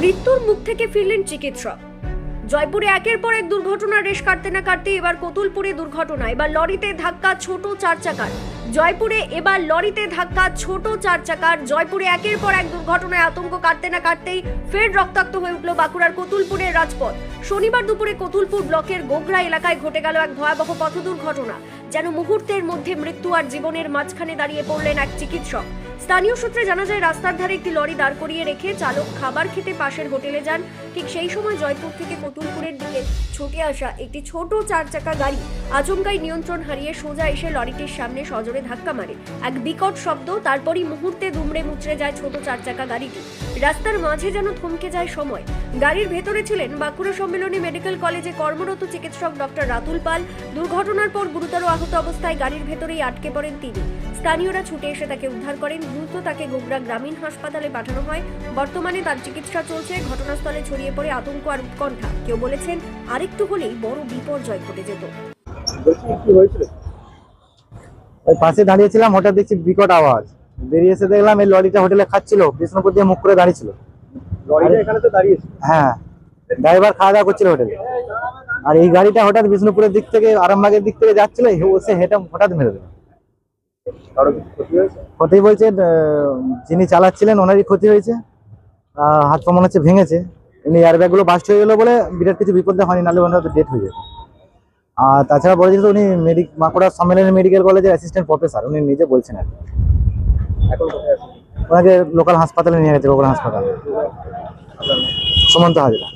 মৃত্যুর মুখ থেকে ফিরলেন চিকিৎসক। জয়পুরে একের পর এক দুর্ঘটনার রেশ কাটতে না কাটতে এবার কতুলপুরে দুর্ঘটনা, এবার লরিতে ধাক্কা, ছোট চার চাকার জয়পুরে এবার লরিতে ধাক্কা, ছোট চার চাকার জয়পুরে একের পর এক দুর্ঘটনায় আতঙ্ক কাটতে না কাটতেই ফের রক্তাক্ত হয়ে উঠল বাঁকুড়ার কতুলপুরের রাজপথ। শনিবার দুপুরে কতুলপুর ব্লকের গোগরা এলাকায় ঘটে গেল এক ভয়াবহ পথ দুর্ঘটনা যেন মুহূর্তের মধ্যে মৃত্যু আর জীবনের মাঝখানে দাঁড়িয়ে পড়লেন এক চিকিৎসক। স্থানীয় সূত্রে জানা যায়, রাস্তার ধারে একটি লরি দাঁড় করিয়ে রেখে চালক খাবার খেতে পাশের হোটেলে যান। ঠিক সেই সময় জয়পুর থেকে কতুলপুরের দিকে ছুটে আসা একটি ছোট চার চাকা গাড়ি আচমকাই নিয়ন্ত্রণ হারিয়ে সোজা এসে লরিটির সামনে সজোরে ধাক্কা মারে। এক বিকট শব্দ, তারপরই মুহূর্তে দুমড়ে মুচড়ে যায় ছোট চার চাকা গাড়িটি। রাস্তার মাঝে যেন থমকে যায় সময়। গাড়ির ভেতরে ছিলেন বাঁকুড়া সম্মেলনী মেডিকেল কলেজে কর্মরত চিকিৎসক ডক্টর রাতুল পাল। দুর্ঘটনার পর গুরুতর আহত অবস্থায় গাড়ির ভেতরেই আটকে পড়েন তিনি। স্থানীয়রা ছুটে এসে তাকে উদ্ধার করেন। দ্রুত তাকে গোগরা গ্রামীণ হাসপাতালে পাঠানো হয়। বর্তমানে তার চিকিৎসা চলছে। ঘটনাস্থলে ছড়িয়ে পড়ে আতঙ্ক আর উৎকণ্ঠা। কেউ বলেছেন আরেকটু হলেই বড় বিপর্যয় ঘটে যেত। ওই পাশে দাঁড়িয়েছিলাম হঠাৎ দেখছি বিকট আওয়াজ। বেরিয়ে এসে দেখলাম এই লরিটা হোটেলে খাচ্ছিল বিষ্ণুপুর দিয়ে মুখ করে দাঁড়িয়েছিল। হ্যাঁ ড্রাইভার খাওয়া দাওয়া করছিল হোটেলে। আর এই গাড়িটা হঠাৎ বিষ্ণুপুরের দিক থেকে আরামবাগের দিক থেকে যাচ্ছিল সে হেঁটে হঠাৎ মেরে দিল। ক্ষতি বলছে যিনি চালাচ্ছিলেন ওনারই ক্ষতি হয়েছে। হাত পা মনে হচ্ছে ভেঙেছে। এমনি এয়ারব্যাগগুলো বাস্ট হয়ে গেলো বলে বিরাট কিছু বিপদে হয়নি নাহলে ওনার হয়তো ডেট হয়ে যেত। আর তাছাড়া বলেছিল উনি মেডিক বাঁকুড়া সম্মেলনের মেডিকেল কলেজের অ্যাসিস্ট্যান্ট প্রফেসর উনি নিজে বলছেন আর ওনাকে লোকাল হাসপাতালে নিয়ে গেছে গোকুল হাসপাতাল। সুমন্ত হাজরা।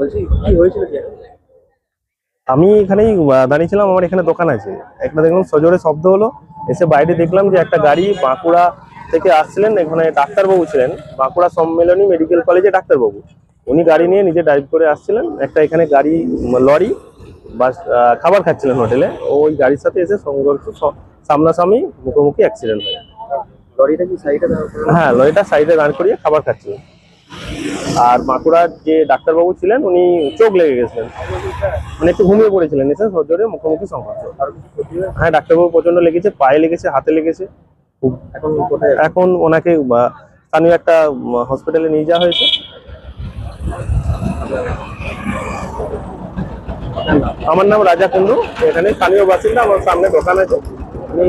বলছি কি হয়েছিল কি? আমি এখানেই দাঁড়িয়েছিলাম আমার এখানে দোকান আছে। একটা দেখলাম সজোরে শব্দ হলো এসে বাইরে দেখলাম যে একটা গাড়ি বাঁকুড়া থেকে আসছিলেন এখানে ডাক্তারবাবু ছিলেন বাঁকুড়া সম্মেলনী মেডিকেল কলেজে ডাক্তারবাবু। উনি গাড়ি নিয়ে নিজে ড্রাইভ করে আসছিলেন একটা এখানে গাড়ি লরি বাস খাবার খাচ্ছিলেন হোটেলে। ওই গাড়ির সাথে এসে সংঘর্ষ সামনাসামনি মুখোমুখি অ্যাক্সিডেন্ট হয়। লরিটা কি সাইডে হ্যাঁ লরিটা সাইডে দাঁড় করিয়ে খাবার খাচ্ছিলেন। আর বাঁকুড়ার যে ডাক্তারবাবু ছিলেন উনি চোখ লেগে গেছিলেন। মানে একটু ঘুমিয়ে পড়েছিলেন এসে সজোরে মুখোমুখি সংঘর্ষ। হ্যাঁ ডাক্তারবাবু প্রচণ্ড লেগেছে পায়ে লেগেছে হাতে লেগেছে। খুব এখন এখন ওনাকে স্থানীয় একটা হসপিটালে নিয়ে যাওয়া হয়েছে। আমার নাম রাজা কুন্ডু এখানে স্থানীয় বাসিন্দা আমার সামনে দোকান আছে। আমি